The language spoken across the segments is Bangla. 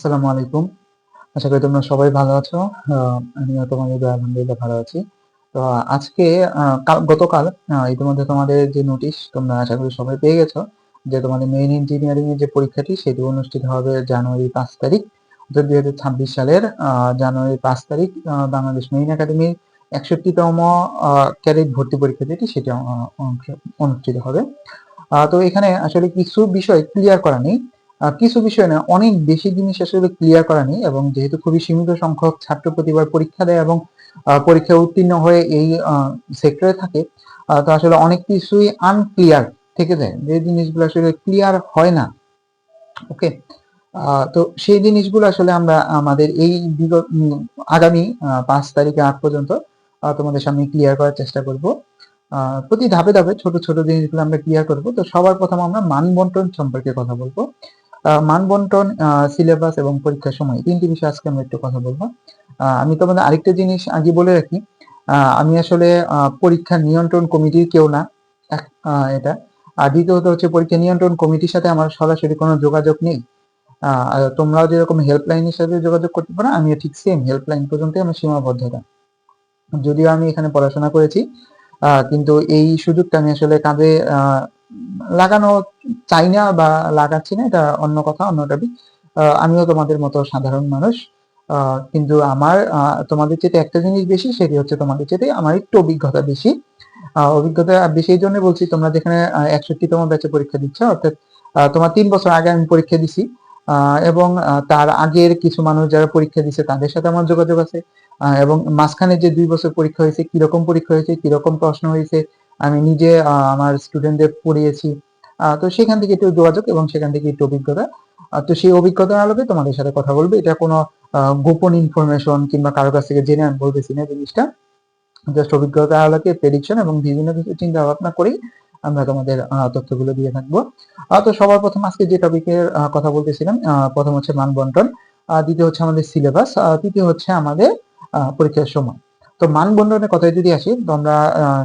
আসসালামু আলাইকুম। আশা করি তোমরা সবাই ভালো আছো। আমিও তোমাদের আলহামদুলিল্লাহ ভালো আছি। তো আজকে গতকাল ইতিমধ্যে তোমাদের যে নোটিশ তোমরা আশা করি সবাই পেয়ে গেছো যে তোমাদের মেইন ইঞ্জিনিয়ারিং এর যে পরীক্ষাটি সেটি অনুষ্ঠিত হবে জানুয়ারি পাঁচ তারিখ। অর্থাৎ দুই হাজার ছাব্বিশ সালের জানুয়ারি পাঁচ তারিখ বাংলাদেশ মেইন একাডেমির একষট্টিতম ক্যাডেট ভর্তি পরীক্ষা যেটি, সেটি অনুষ্ঠিত হবে। তো এখানে আসলে কিছু বিষয় ক্লিয়ার করা নেই। কিছু বিষয় না, অনেক বেশি জিনিস আসলে ক্লিয়ার করা নেই এবং যেহেতু খুবই সীমিত সংখ্যক ছাত্র প্রতিবার পরীক্ষা দেয় এবং পরীক্ষায় উত্তীর্ণ হয়ে এই সেক্টরে থাকে তো আসলে অনেক কিছুই আনক্লিয়ার থেকে যায়, যে জিনিসগুলো আসলে ক্লিয়ার হয় না। ওকে তো সেই জিনিসগুলো আসলে আমরা আমাদের এই বিগত আগামী পাঁচ তারিখে আগ পর্যন্ত তোমাদের সামনে ক্লিয়ার করার চেষ্টা করব। প্রতি ধাপে ধাপে ছোট ছোট জিনিসগুলো আমরা ক্লিয়ার করব। তো সবার প্রথম আমরা মান বন্টন সম্পর্কে কথা বলব। আহ, মান বন্টন সিলেবাস এবং পরীক্ষার সময় তিনটি বিষয়ে আজকে আমরা একটু কথা বলব। আমি তোমাদের আরেকটা জিনিস আগে বলে রাখি। আমি আসলে পরীক্ষা নিয়ন্ত্রণ কমিটির কেউ না এটা। আর দ্বিতীয়ত হচ্ছে পরীক্ষা নিয়ন্ত্রণ কমিটির সাথে আমার সরাসরি কোনো যোগাযোগ নেই। তোমরাও যেরকম হেল্পলাইনের সাথে যোগাযোগ করতে পারো আমিও ঠিক সেম হেল্পলাইন পর্যন্ত আমার সীমাবদ্ধতা। যদিও আমি এখানে পড়াশোনা করেছি কিন্তু এই সুযোগটা আমি আসলে কাঁধে লাগানো চাই না বা লাগাচ্ছি না, এটা অন্য কথা, অন্য টপিক আমিও তোমাদের মতো সাধারণ মানুষ। কিন্তু আমার তোমাদের চেয়ে একটা জিনিস বেশি, সেটি হচ্ছে তোমাদের চেয়ে আমার একটু অভিজ্ঞতা বেশি। অভিজ্ঞতা বেশি এই জন্য বলছি, তোমরা যেখানে একষট্টিতম ব্যাচে পরীক্ষা দিচ্ছ, অর্থাৎ তোমার তিন বছর আগে আমি পরীক্ষা দিছি। এবং তার আগের কিছু মানুষ যারা পরীক্ষা দিছে, তাদের সাথে আমার যোগাযোগ আছে। এবং মাঝখানে যে দুই বছর পরীক্ষা হয়েছে, কীরকম পরীক্ষা হয়েছে, কীরকম প্রশ্ন হয়েছে আমি নিজে আমার স্টুডেন্টদের পড়িয়েছি। তো সেখান থেকে একটু যোগাযোগ এবং সেখান থেকে একটু অভিজ্ঞতা। তো সেই অভিজ্ঞতার আলোকে তোমাদের সাথে কথা বলব। এটা কোনো গোপন ইনফরমেশন কিংবা কারও কাছ থেকে জেনে আমি বলতেছি না জিনিসটা। জাস্ট অভিজ্ঞতার আলোকে প্রেডিকশন এবং বিভিন্ন কিছু চিন্তা ভাবনা করেই আমরা তোমাদের তথ্যগুলো দিয়ে থাকব। তো সবার প্রথম আজকে যে টপিকের কথা বলতেছিলাম প্রথম হচ্ছে মান বন্টন দ্বিতীয় হচ্ছে আমাদের সিলেবাস তৃতীয় হচ্ছে আমাদের পরীক্ষার সময়। তো মান বন্টনের কথায় যদি আসি তোমরা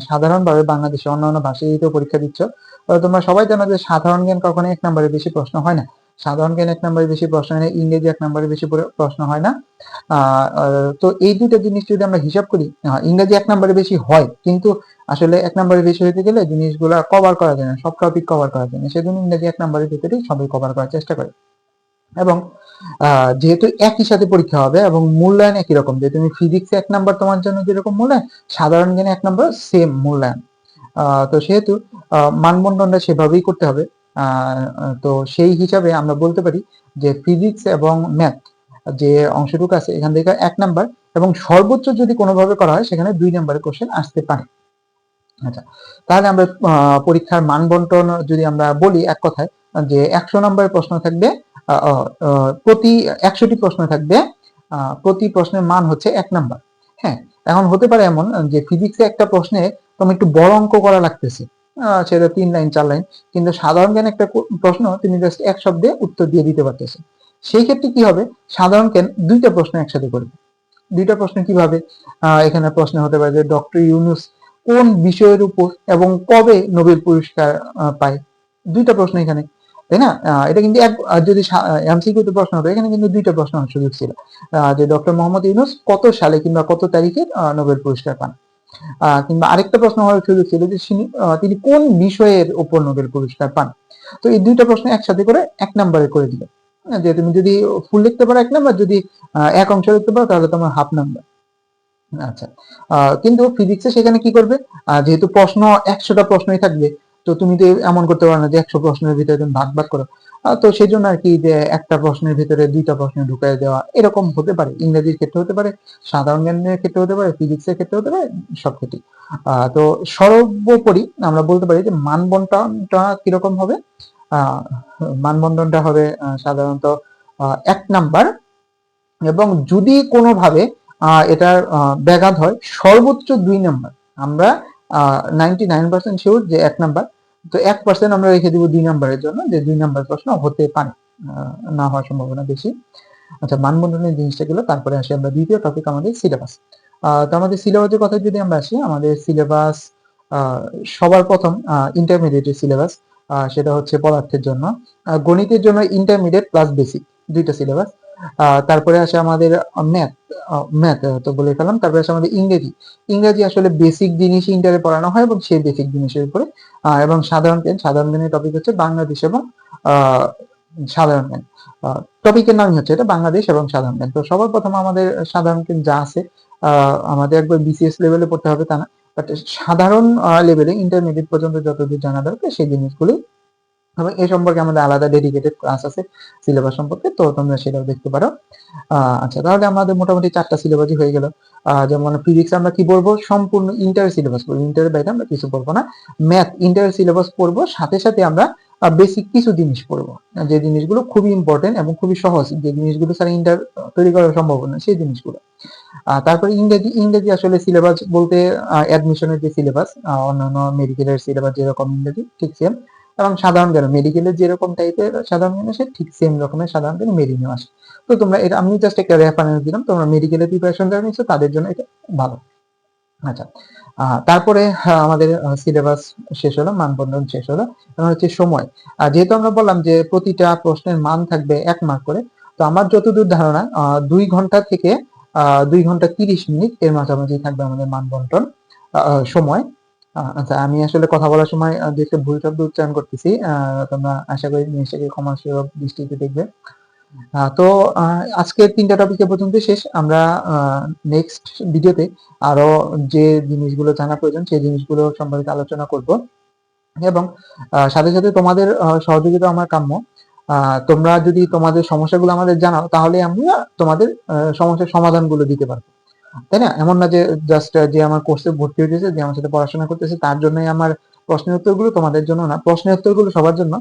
সাধারণভাবে বাংলাদেশে অন্যান্য ভাষায় তো পরীক্ষা দিচ্ছ তোমরা সবাই জানো যে সাধারণ জ্ঞান কখনো এক নম্বরে বেশি প্রশ্ন হয় না। সাধারণ জ্ঞান এক নম্বরে বেশি প্রশ্ন হয় না, ইংরেজি এক নম্বরে বেশি পরে- প্রশ্ন হয় না। তো এই দুটো জিনিস যদি আমরা হিসাব করি ইংরেজি এক নম্বরে বেশি হয়, কিন্তু আসলে এক নম্বরে বেশি হইতে গেলে জিনিসগুলো কভার করা যায় না সব টপিক কভার করা যায় না। সেজন্য ইংরেজি এক নম্বরের ভিতরেই সবাই কভার করার চেষ্টা করে। এবং যেহেতু একই সাথে পরীক্ষা হবে এবং মূল্যায়ন একই রকম যে তুমি ফিজিক্স এক নাম্বার তোমার জন্য যেরকম মূল্যায়ন, সাধারণ জ্ঞানে এক নাম্বার সেম মূল্যায়ন। তো সেহেতু মানবন্ধনটা সেভাবেই করতে হবে। তো সেই হিসাবে আমরা বলতে পারি যে ফিজিক্স এবং ম্যাথ যে অংশটুকু আছে এখান থেকে এক নাম্বার এবং সর্বোচ্চ যদি কোনোভাবে করা হয়, সেখানে দুই নাম্বারের কোশ্চেন আসতে পারে। আচ্ছা তাহলে আমরা পরীক্ষার মান বন্টন যদি আমরা বলি এক কথায়, যে একশো নম্বরের প্রশ্ন থাকবে প্রতি একশোটি প্রশ্ন থাকবে। প্রতি প্রশ্নের মান হচ্ছে এক নাম্বার। হ্যাঁ এখন হতে পারে এমন যে ফিজিক্সে একটা প্রশ্নে তুমি একটু বড় অঙ্ক করা লাগতেছে। সেটা তিন লাইন, চার লাইন। কিন্তু সাধারণ জ্ঞান একটা প্রশ্ন তুমি জাস্ট এক শব্দে উত্তর দিয়ে দিতে পারতেছে। সেই ক্ষেত্রে কি হবে? সাধারণ জ্ঞান দুইটা প্রশ্ন একসাথে করবে। দুইটা প্রশ্ন কীভাবে? এখানে প্রশ্ন হতে পারে যে ডক্টর ইউনুস কোন বিষয়ের উপর এবং কবে নোবেল পুরস্কার পায়? দুইটা প্রশ্ন এখানে। তাই না? এটা কিন্তু এক যদি এমসিকিউ তে প্রশ্ন হতো, এখানে কিন্তু দুইটা প্রশ্ন সুযোগ ছিল যে ডক্টর মোহাম্মদ ইউনুস কত সালে কিংবা কত তারিখে নোবেল পুরস্কার পান? কিংবা আরেকটা প্রশ্ন হওয়ার সুযোগ ছিল যে তিনি কোন বিষয়ের উপর নোবেল পুরস্কার পান? তো এই দুইটা প্রশ্ন একসাথে করে এক নাম্বারে করে দিল যে তুমি যদি ফুল লিখতে পারো এক নাম্বার, যদি এক অংশ লিখতে পারো, তাহলে তোমার হাফ নাম্বার। আচ্ছা কিন্তু ফিজিক্সে সেখানে কি করবে? যেহেতু প্রশ্ন, একশোটা প্রশ্নই থাকবে তো তুমি তো এমন করতে পারো না যে একশো প্রশ্নের ভিতরে তুমি ভাগ ভাগ করো। তো সেই জন্য আর কি যে একটা প্রশ্নের ভিতরে দুইটা প্রশ্ন ঢুকাই দেওয়া এরকম হতে পারে। ইংরেজির ক্ষেত্রে হতে পারে সাধারণ জ্ঞানের ক্ষেত্রে হতে পারে ফিজিক্সের ক্ষেত্রে হতে পারে সব ক্ষেত্রেই। আহ, তো সর্বোপরি আমরা বলতে পারি যে মানবন্টনটা কীরকম হবে? মানবন্ধনটা হবে সাধারণত এক নাম্বার এবং যদি কোনোভাবে এটার ব্যাঘাত হয় সর্বোচ্চ দুই নাম্বার। আমরা নাইনটি নাইন পার্সেন্ট শিওর যে এক নাম্বার। তো এক পার্সেন্ট আমরা রেখে দিব দুই নাম্বারের জন্য, যে দুই নাম্বার প্রশ্ন হতে পারে না হওয়ার সম্ভাবনা বেশি। আচ্ছা মানবন্ধনের জিনিসটা গেলো, তারপরে আসি আমরা দ্বিতীয় টপিক আমাদের সিলেবাস তো আমাদের সিলেবাসের কথা যদি আমরা আসি, আমাদের সিলেবাস সবার প্রথম ইন্টারমিডিয়েটের সিলেবাস সেটা হচ্ছে পদার্থের জন্য। গণিতের জন্য ইন্টারমিডিয়েট প্লাস বেসিক দুইটা সিলেবাস তারপরে আসে আমাদের ম্যাথ ম্যাথ তো বলে ফেলাম তারপরে আসে আমাদের ইংরেজি। ইংরেজি আসলে বেসিক জিনিস ইন্টারে পড়ানো হয় এবং সেই বেসিক জিনিসের উপরে এবং সাধারণ জ্ঞান, সাধারণ জ্ঞানের টপিক হচ্ছে বাংলাদেশ এবং সাধারণ জ্ঞান। টপিকের নামই হচ্ছে এটা বাংলাদেশ এবং সাধারণ জ্ঞান। তো সবার প্রথম আমাদের সাধারণ জ্ঞান যা আছে আমাদের একবার বিসিএস লেভেলে পড়তে হবে তা না। বাট সাধারণ লেভেলে ইন্টারমিডিয়েট পর্যন্ত যতদূর জানা দরকার, সেই জিনিসগুলি এবং এই সম্পর্কে আমাদের আলাদা ডেডিকেটেড ক্লাস আছে সিলেবাস সম্পর্কে, তো তোমরা সেটাও দেখতে পারো। আচ্ছা তাহলে আমাদের মোটামুটি চারটা সিলেবাসই হয়ে গেল। যেমন ফিজিক্স আমরা কি বলব? সম্পূর্ণ ইন্টার সিলেবাস পড়ব। ইন্টারের বাইরে আমরা কিছু পড়ব না। ম্যাথ ইন্টার সিলেবাস পড়ব। সাথে সাথে আমরা বেসিক কিছু জিনিস পড়ব। যে জিনিসগুলো খুবই ইম্পর্টেন্ট এবং খুবই সহজ, যে জিনিসগুলো স্যার ইন্টার তৈরি করা সম্ভব না, সেই জিনিসগুলো। তারপরে ইংরেজি ইংরেজি আসলে সিলেবাস বলতে অ্যাডমিশনের যে সিলেবাস অন্যান্য মেডিকেলের সিলেবাস যেরকম ইংরেজি, ঠিক সেম এবং সাধারণ জ্ঞান মেডিকেলের যেরকম টাইপের সাধারণ জ্ঞান আসে, ঠিক সেম রকমের সাধারণ জ্ঞান মেরিনেও আসে। তো তোমরা এটা, আমি জাস্ট একটা রেফারেন্স দিলাম, তোমরা মেডিকেলের প্রিপারেশন যারা নিচ্ছ, তাদের জন্য এটা ভালো। আচ্ছা তারপরে আমাদের সিলেবাস শেষ হলো মানবন্ধন শেষ হলো এবং হচ্ছে সময়। আর যেহেতু আমরা বললাম যে প্রতিটা প্রশ্নের মান থাকবে এক মার্ক করে, তো আমার যতদূর ধারণা দুই ঘণ্টা থেকে দুই ঘণ্টা তিরিশ মিনিট এর মাঝামাঝি থাকবে আমাদের মান বন্টন সময়। আচ্ছা আমি আসলে কথা বলার সময় যে একটা ভুল শব্দ উচ্চারণ করতেছি। তোমরা আশা করি জিনিসটাকে ক্ষমা দৃষ্টিতে দেখবে। তো আজকের তিনটা টপিক এ পর্যন্ত শেষ। আমরা নেক্সট ভিডিওতে আরও যে জিনিসগুলো জানা প্রয়োজন, সেই জিনিসগুলো সম্পর্কে আলোচনা করব। এবং সাথে সাথে তোমাদের সহযোগিতা আমার কাম্য। তোমরা যদি তোমাদের সমস্যাগুলো আমাদের জানাও, তাহলে আমরা তোমাদের সমস্যার সমাধানগুলো দিতে পারব। তাই না? এমন না যে জাস্ট যে আমার কোর্সে ভর্তি হয়েছে যে আমার সাথে পড়াশোনা করতেছে, তার জন্যই আমার প্রশ্নের উত্তরগুলো তোমাদের জন্য না। প্রশ্নের উত্তরগুলো সবার জন্য।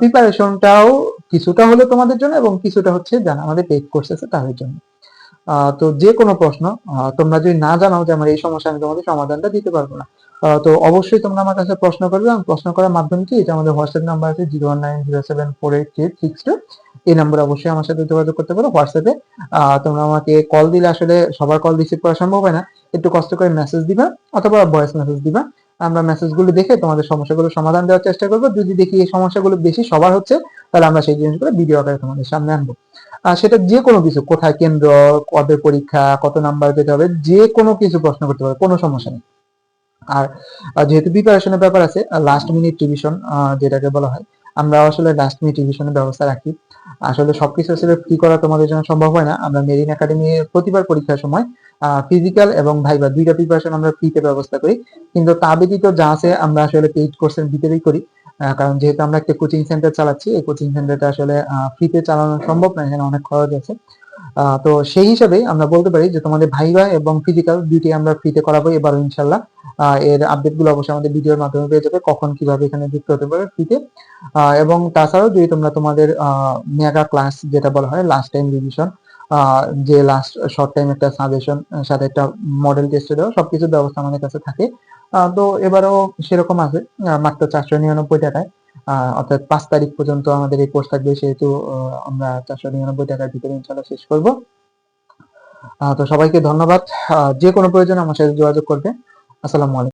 প্রিপারেশনটাও কিছুটা হলে তোমাদের জন্য এবং কিছুটা হচ্ছে যারা আমাদের পেড কোর্স আছে তাদের জন্য। তো যে কোনো প্রশ্ন তোমরা যদি না জানাও যে আমার এই সমস্যা, আমি তোমাদের সমাধানটা দিতে পারব না। তো অবশ্যই তোমরা আমার কাছে প্রশ্ন করবে এবং প্রশ্ন করার মাধ্যমে কি? এটা আমাদের হোয়াটসঅ্যাপ নাম্বার আছে zero one nine zero seven four eight three six two এই নাম্বারে অবশ্যই আমার সাথে যোগাযোগ করতে পারো হোয়াটসঅ্যাপে তোমরা আমাকে কল দিলে আসলে সবার কল রিসিভ করা সম্ভব হয় না। একটু কষ্ট করে মেসেজ দিবা অথবা ভয়েস মেসেজ দিবা। আমরা মেসেজগুলো দেখে তোমাদের সমস্যাগুলো সমাধান দেওয়ার চেষ্টা করব। যদি দেখি এই সমস্যাগুলো বেশি সবার হচ্ছে, তাহলে আমরা সেই জিনিসগুলো ভিডিও আকারে তোমাদের সামনে আনব। সেটা যে কোনো কিছু, কোথায় কেন্দ্র, কবে পরীক্ষা, কত নাম্বার পেতে হবে, যে কোনো কিছু প্রশ্ন করতে পারবে কোনো সমস্যা নেই। আর যেহেতু প্রিপারেশনের ব্যাপার আছে লাস্ট মিনিট রিভিশন যেটাকে বলা হয়, আমরা আসলে লাস্ট মিনিট রিভিশনের ব্যবস্থা রাখি। আসলে সবকিছু আসলে ফ্রি করা তোমাদের জন্য সম্ভব হয় না। আমরা মেরিন একাডেমি প্রতিবার পরীক্ষার সময় ফিজিক্যাল এবং ভাইবা দুইটা প্রিপারেশন আমরা ফ্রিতে ব্যবস্থা করি। কিন্তু তা ব্যতীত যা আছে আমরা আসলে পেইড কোর্সের ভিতরেই করি। কারণ যেহেতু আমরা একটা কোচিং সেন্টার চালাচ্ছি, এই কোচিং সেন্টারটা আসলে ফ্রিতে চালানো সম্ভব না, এখানে অনেক খরচ আছে। তো সেই হিসাবে আমরা বলতে পারি যে তোমাদের ভাইবা এবং ফিজিক্যাল দুইটি আমরা ফ্রিতে করাবো এবার ইনশাল্লাহ এর আপডেটগুলো অবশ্যই আমাদের ভিডিওর মাধ্যমে পেয়ে যাবে, কখন কীভাবে এখানে যুক্ত হতে পারে ফ্রিতে এবং তাছাড়াও যদি তোমরা তোমাদের মেগা ক্লাস যেটা বলা হয় লাস্ট টাইম রিভিশন যে লাস্ট শর্ট টাইম একটা সাজেশন সাথে একটা মডেল টেস্ট দেওয়া সবকিছুর ব্যবস্থা আমাদের কাছে থাকে। তো এবারও সেরকম আছে মাত্র চারশো নিরানব্বই টাকায়। অর্থাৎ পাঁচ তারিখ পর্যন্ত আমাদের এই কোর্স থাকবে, সেহেতু আমরা চারশো নিরানব্বই টাকার ভিতরে ইনশাল্লাহ শেষ করব। তো সবাইকে ধন্যবাদ। যে কোনো প্রয়োজন আমার সাথে যোগাযোগ করবে আসসালামু আলাইকুম।